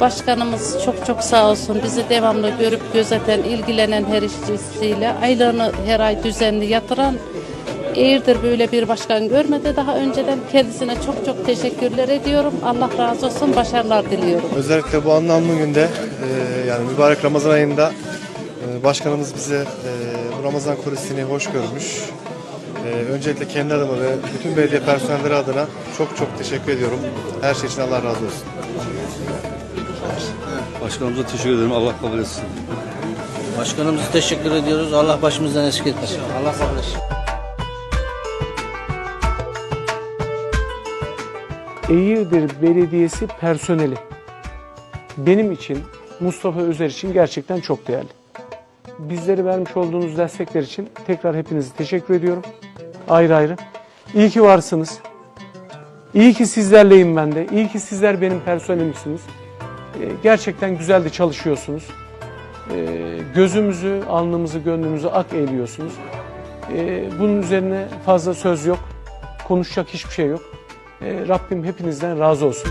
Başkanımız çok çok sağ olsun. Bizi devamlı görüp gözeten, ilgilenen her işçisiyle aylığını her ay düzenli yatıran İyidir böyle bir başkan görmedi. Daha önceden kendisine çok çok teşekkürler ediyorum. Allah razı olsun. Başarılar diliyorum. Özellikle bu anlamlı günde e, yani mübarek Ramazan ayında e, başkanımız bize e, bu Ramazan kulisini hoş görmüş. E, öncelikle kendi adıma ve bütün belediye personelleri adına çok çok teşekkür ediyorum. Her şey için Allah razı olsun. Başkanımıza teşekkür ederim. Allah kabul etsin. Başkanımıza teşekkür ediyoruz. Allah başımızdan eksik etmesin. Allah kabul etsin. Eğirdir Belediyesi personeli benim için, Mustafa Özer için gerçekten çok değerli. Bizleri vermiş olduğunuz destekler için tekrar hepinize teşekkür ediyorum. Ayrı ayrı. İyi ki varsınız. İyi ki sizlerleyim ben de. İyi ki sizler benim personelimsiniz. Ee, Gerçekten güzel de çalışıyorsunuz. Ee, Gözümüzü, alnımızı, gönlümüzü ak eğliyorsunuz. Ee, Bunun üzerine fazla söz yok. Konuşacak hiçbir şey yok. Rabbim hepinizden razı olsun.